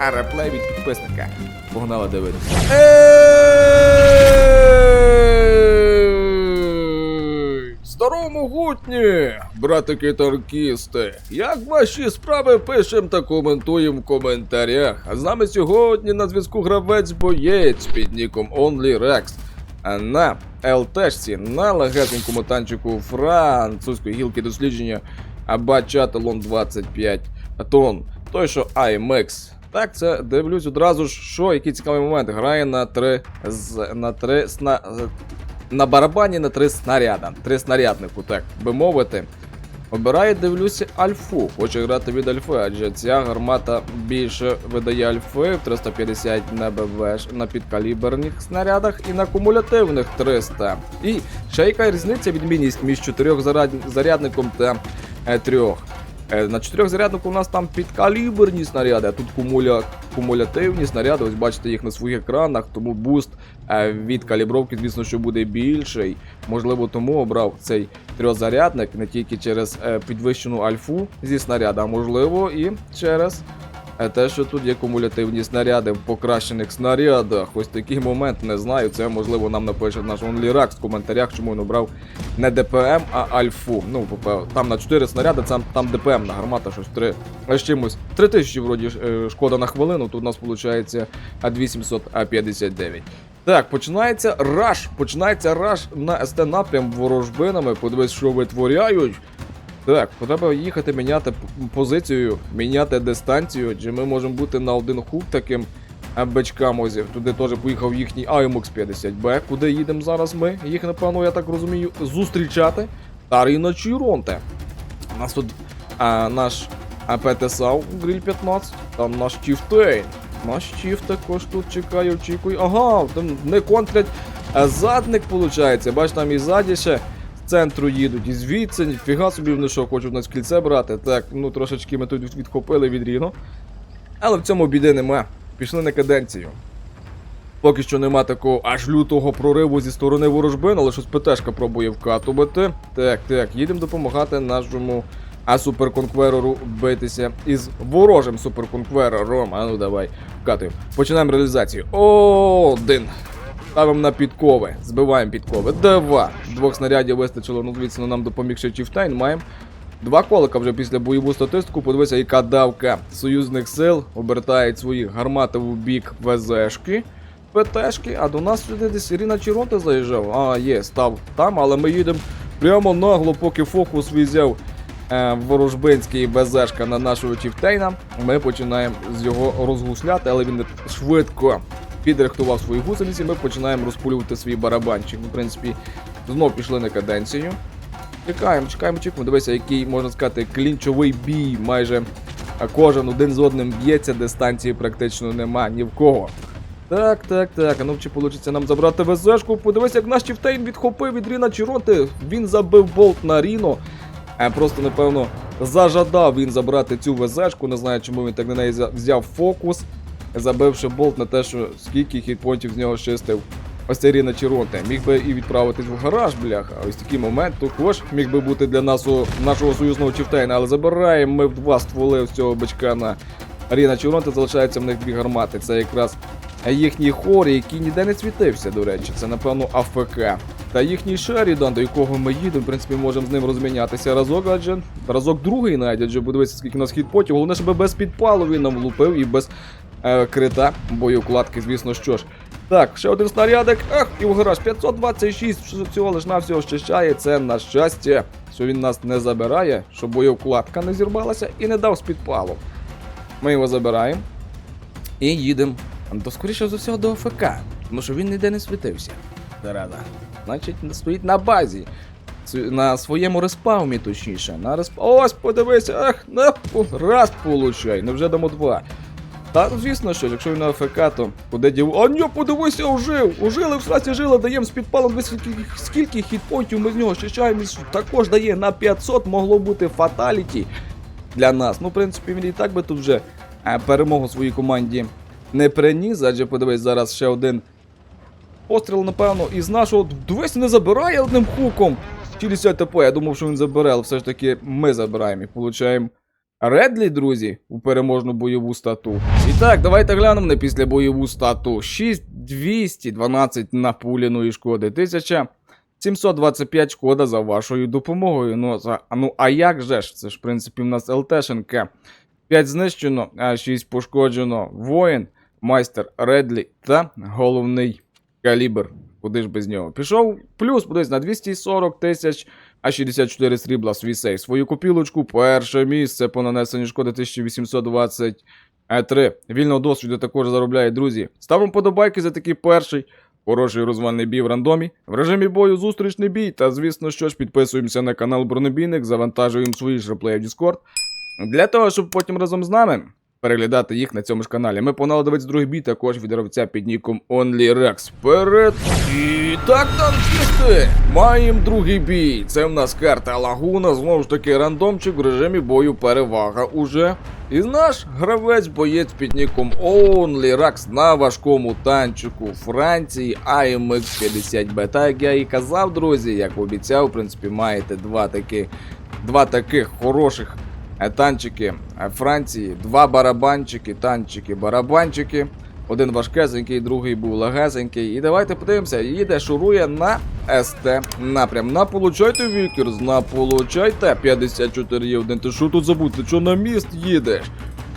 а реплей від підписника. Погнали дивитися. Здорово, могутні, братики танкісти. Як ваші справи пишем та коментуємо в коментарях. А з нами сьогодні на зв'язку гравець боєць під ніком OnlyRex. А на ЛТшці на легесенькому танчику французької гілки дослідження Абачателон 25 тонн. Той, що IMX. Так, це дивлюсь одразу ж, що який цікавий момент. Грає на три з на три сна. На барабані на три снаряда. Три снаряднику, так би мовити. Обирає, дивлюся, альфу. Хоче грати від альфи, адже ця гармата більше видає альфи в 350 на БВ на підкаліберних снарядах і на кумулятивних 300. І ще яка різниця відмінність між чотирьох зарядником та е, трьох. Е, На чотирьохзаряднику у нас там підкаліберні снаряди, а тут кумуля... кумулятивні снаряди. Ось бачите їх на своїх екранах, тому буст е, від калібровки, звісно, що буде більший. Можливо, тому обрав цей трьохзарядник не тільки через е, підвищену альфу зі снаряда, а можливо і через е, те, що тут є кумулятивні снаряди в покращених снарядах. Ось такий момент не знаю. Це можливо нам напише наш OnlyRax в коментарях, чому він обрав не ДПМ, а Альфу. Ну, там на 4 снаряди, там, там ДПМ на гармата, щось 3 а з чимось. 3000 вроді е, шкода на хвилину, тут у нас виходить А2859. Так, починається раш. Починається раш на СТ напрям ворожбинами. Подивись, що витворяють. Так, треба їхати міняти позицію, міняти дистанцію, чи ми можемо бути на один хук таким бичкам озів. Туди теж поїхав їхній AMX 50B. Куди їдемо зараз ми? Їх, напевно, я так розумію, зустрічати. Таріна Чіронте. У нас тут а, наш а, ПТСАУ Гриль 15, там наш Чіфтейн. Наш Чіф також тут чекає, очікує. Ага, там не контрять задник, виходить. Бач, там і ззаді ще центру їдуть, і звідси, ніфіга собі вони що, хочуть нас кільце брати. Так, ну трошечки ми тут відхопили від Ріно. Але в цьому біди нема. Пішли на каденцію. Поки що нема такого аж лютого прориву зі сторони ворожбин, але щось ПТшка пробує вкатувати. Так, так, їдемо допомагати нашому а битися із ворожим суперконкверером. А ну давай, вкатуємо. Починаємо реалізацію. Один. Ставимо на підкови. Збиваємо підкови. Два. Двох снарядів вистачило, ну звісно, нам допоміг ще Чіфтайн. Маємо Два колика вже після бойову статистику. Подивися, яка давка союзних сил обертають свої гармати в бік ВЗшки. ПТшки, а до нас сюди десь Ірина Чірота заїжджав. А, є, став там, але ми їдемо прямо нагло, поки фокус візяв е, ворожбинський ВЗшка на нашого Чіфтейна. Ми починаємо з його розгусляти, але він швидко підрихтував свої гусениці. Ми починаємо розпулювати свій барабанчик. Ми, в принципі, знов пішли на каденцію. Чекаємо, чекаємо, чекаємо. Дивися, який можна сказати клінчовий бій. Майже кожен один з одним б'ється, дистанції практично нема ні в кого. Так, так, так. А ну чи вийде нам забрати ВЗшку? Подивись, як наш Чіфтейн відхопив від Ріна Чіроти. Він забив болт на Ріно. А просто, напевно, зажадав він забрати цю ВЗшку. Не знаю, чому він так на неї взяв фокус, забивши болт на те, що скільки хітпонтів з нього чистив. Ось цей Ріна Чіронте. Міг би і відправитись в гараж, бляха. Ось такий момент також міг би бути для нас у нашого союзного Чіфтейна, але забираємо ми в два стволи з цього бичка на Ріна Чіронте. Залишається в них дві гармати. Це якраз їхній хор, який ніде не світився, до речі. Це, напевно, АФК. Та їхній Шерідан, до якого ми їдемо, в принципі, можемо з ним розмінятися разок, адже разок другий навіть, адже подивися, скільки у нас хітпотів. Головне, щоб без підпалу він нам влупив і без е, крита боєукладки, звісно що ж. Так, ще один снарядик. Ах, і в гараж 526, що цього лиш навсього щищає. Це на щастя, що він нас не забирає, щоб боєукладка не зірвалася і не дав з підпалу. Ми його забираємо і їдемо. То скоріше за всього до ОФК, тому що він ніде не світився. Зарада. Значить, стоїть на базі. На своєму респаумі, точніше. На респ... Ось, подивися, ах, на раз получай, невже дамо два. Та звісно, що якщо він АФК, то куди дів. А ні, подивися, ожив! Ожили в сраці жила, даємо з підпалом дивись, скільки, хітпонтів ми з нього щищаємо. Також дає на 500, могло бути фаталіті для нас. Ну, в принципі, він і так би тут вже е, перемогу своїй команді не приніс, адже подивись, зараз ще один постріл, напевно, із нашого. Дивись, не забирає одним хуком. 60 ТП, я думав, що він забере, але все ж таки ми забираємо і получаємо Редлі, друзі, у переможну бойову стату. І так, давайте глянемо на післябойову стату. 6212 напуляної шкоди, 1725 шкода за вашою допомогою. Ну, за, ну а як же ж? Це ж, в принципі, в нас ЛТшенка. 5 знищено, а 6 пошкоджено. Воїн, майстер Редлі та головний калібр. Куди ж без нього? Пішов плюс, подивись, на 240 тисяч, а 64 срібла свій сейф. Свою копілочку, перше місце по нанесенню шкоди 1823. Вільного досвіду також заробляє, друзі. Ставимо подобайки за такий перший. Хороший розвальний бій в рандомі. В режимі бою зустрічний бій. Та звісно, що ж, підписуємося на канал Бронебійник, завантажуємо свої ж реплеї в Discord. Для того, щоб потім разом з нами переглядати їх на цьому ж каналі. Ми погнали другий бій також від гравця під ніком OnlyRex. Вперед! І так, танкісти! Маємо другий бій. Це в нас карта Лагуна, знову ж таки рандомчик в режимі бою перевага уже. І наш гравець боєць під ніком OnlyRax на важкому танчику Франції AMX 50B. Так як я і казав, друзі, як обіцяв, в принципі, маєте два таки, два таких хороших танчики е, Франції, два барабанчики, танчики, барабанчики. Один важкезенький, другий був легезенький. І давайте подивимося, їде, шурує на СТ напрям. На получайте Вікерс, на получайте 54 є один. Ти що тут забудь? Ти що на міст їдеш?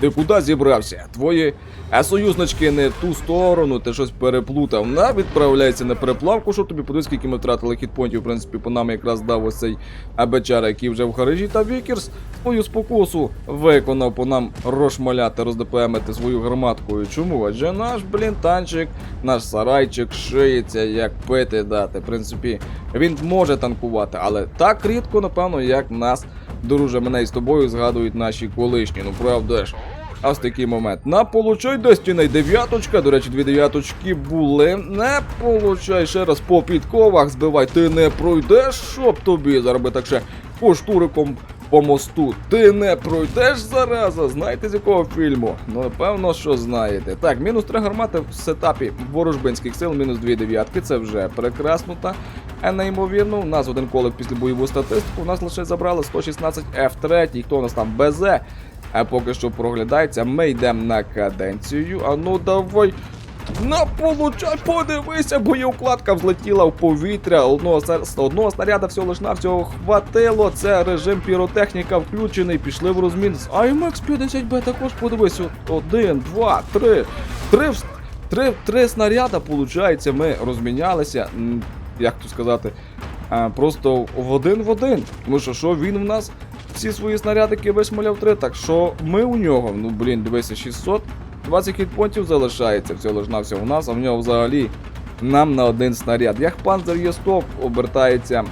Ти куди зібрався? Твої а союзнички не ту сторону, ти щось переплутав. На відправляйся на переплавку, що тобі подивись, скільки ми втратили хітпонтів, в принципі, по нам якраз дав ось цей абечар, який вже в гаражі, та Вікерс свою спокусу виконав по нам розшмаляти, роздепемити свою гарматкою. Чому? Адже наш, блін, танчик, наш сарайчик шиється, як пити дати. В принципі, він може танкувати, але так рідко, напевно, як нас, друже, мене із тобою згадують наші колишні. Ну правда ж. Ось такий момент. На получай Destiny дев'яточка. До речі, дві дев'яточки були. Не получай ще раз по підковах. Збивай, ти не пройдеш, щоб тобі зароби так ще по штуриком по мосту. Ти не пройдеш зараза. Знаєте з якого фільму? Ну, напевно, що знаєте. Так, мінус три гармати в сетапі ворожбинських сил, мінус дві дев'ятки. Це вже прекрасно та неймовірно. У нас один колик після бойову статистику. У нас лише забрали 116 F3. Хто у нас там БЗ? А поки що проглядається, ми йдемо на каденцію. А ну давай. На получай, подивися, боєукладка взлетіла в повітря. Одного, одного снаряда всього лиш навсього хватило. Це режим піротехніка включений. Пішли в розмін з IMX 50B. Також подивись. Один, два, три. Три, три, три снаряда, получається, ми розмінялися. Як то сказати? Просто в один в один. Тому що що він в нас всі свої снарядики вишмаляв три, так що ми у нього, ну блін, дивися, 620 хітпонтів залишається всього ж на у нас, а в нього взагалі нам на один снаряд. Як панзер є стоп, обертається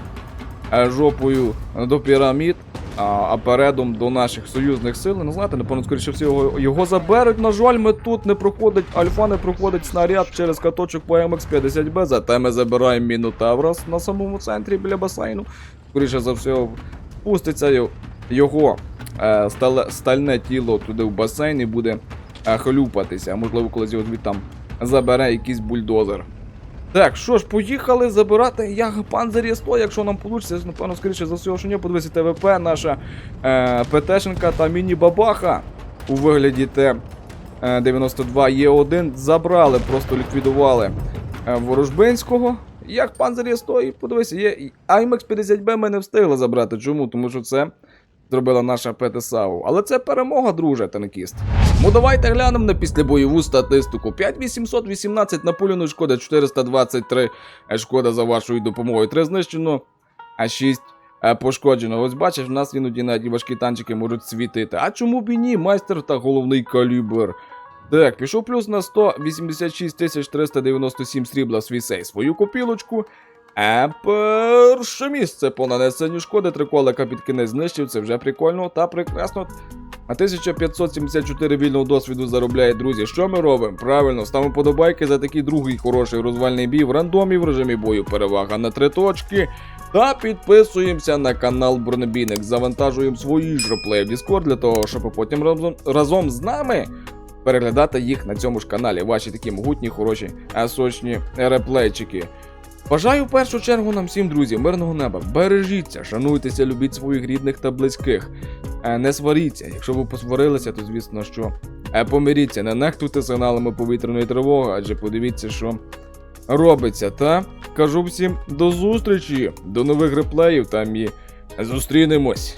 е, жопою до пірамід, а, передом до наших союзних сил. Ну, знаєте, напевно, скоріше всього, його, заберуть. На жаль, ми тут не проходить, альфа не проходить снаряд через каточок по MX-50B, зате ми забираємо Мінотаврос на самому центрі біля басейну. Скоріше за все, пуститься його, його е, стальне тіло туди в басейн і буде е, хлюпатися. Можливо, колись його звідти там забере якийсь бульдозер. Так, що ж, поїхали забирати як панзер 100, якщо нам вийде, напевно, скоріше за все, що ні, подивися ТВП, наша е, ПТшенка та міні-бабаха у вигляді Т-92 Є1 забрали, просто ліквідували е, Ворожбинського. Як панзер 100, і подивися, є IMX 50B ми не встигли забрати. Чому? Тому що це зробила наша ПТСАУ. Але це перемога, друже, танкіст. Ну давайте глянемо на післябойову статистику. 5818 напуляної шкода, 423 е, шкода за вашою допомогою. 3 знищено, а 6 е, пошкоджено. Ось бачиш, в нас іноді навіть важкі танчики можуть світити. А чому б і ні? Майстер та головний калібр. Так, пішов плюс на 186 397 срібла свій сей. Свою копілочку. А перше місце по нанесенню шкоди триколика під кінець знищив, це вже прикольно та прекрасно. А 1574 вільного досвіду заробляє, друзі. Що ми робимо? Правильно, ставимо подобайки за такий другий хороший розвальний бій в рандомі в режимі бою перевага на три точки. Та підписуємося на канал Бронебійник. Завантажуємо свої ж реплеї в Discord для того, щоб потім разом, разом з нами переглядати їх на цьому ж каналі. Ваші такі могутні, хороші, а сочні реплейчики. Бажаю в першу чергу нам всім, друзі, мирного неба. Бережіться, шануйтеся, любіть своїх рідних та близьких. е, не сваріться. Якщо ви посварилися, то звісно, що Поміріться, помиріться, не нехтуйте сигналами повітряної тривоги, адже подивіться, що робиться. Та кажу всім до зустрічі, до нових реплеїв там і зустрінемось.